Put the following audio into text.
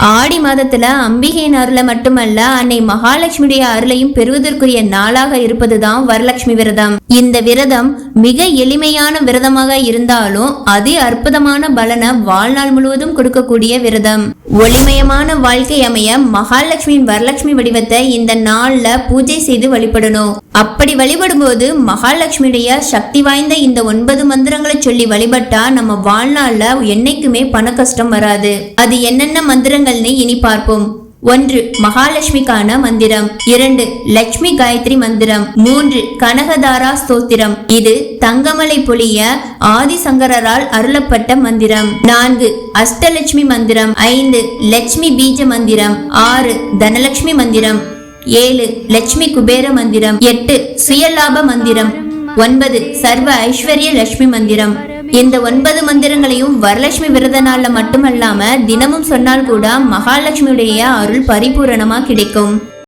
ஆடி மாதத்துல அம்பிகையின் அருளை மட்டுமல்ல அன்னை மகாலட்சுமியுடைய அருளையும் பெறுவதற்குரிய நாளாக இருப்பதுதான் வரலட்சுமி விரதம். இந்த விரதம் மிக எளிமையான விரதமாக இருந்தாலும் அதி அற்புதமான பலனை வாழ்நாள் முழுவதும் கொடுக்கக்கூடிய விரதம். ஒளிமயமான வாழ்க்கை அமைய மகாலட்சுமியின் வரலட்சுமி வடிவத்தை இந்த நாள்ல பூஜை செய்து வழிபடணும். அப்படி வழிபடும்போது மகாலட்சுமியுடைய சக்தி வாய்ந்த இந்த ஒன்பது மந்திரங்களை சொல்லி வழிபட்டா நம்ம வாழ்நாள்ல என்னைக்குமே பண கஷ்டம் வராது. அது என்னென்ன மந்திரங்கள்னு இனி பார்ப்போம். ஒன்று மகாலட்சுமிக்கான மந்திரம். இரண்டு லட்சுமி காயத்ரி மந்திரம். மூன்று கனகதாரா ஸ்தோத்திரம். இது தங்கமலை பொழிய ஆதிசங்கரால் அருளப்பட்ட மந்திரம். நான்கு அஷ்டலட்சுமி மந்திரம். ஐந்து லட்சுமி பீஜ மந்திரம். ஆறு தனலட்சுமி மந்திரம். ஏழு லட்சுமி குபேர மந்திரம். எட்டு சுயலாப மந்திரம். ஒன்பது சர்வ ஐஸ்வர்ய லட்சுமி மந்திரம். இந்த ஒன்பது மந்திரங்களையும் வரலட்சுமி விரத நாள்ல மட்டுமல்லாம தினமும் சொன்னால் கூட மகாலட்சுமியுடைய அருள் பரிபூரணமா கிடைக்கும்.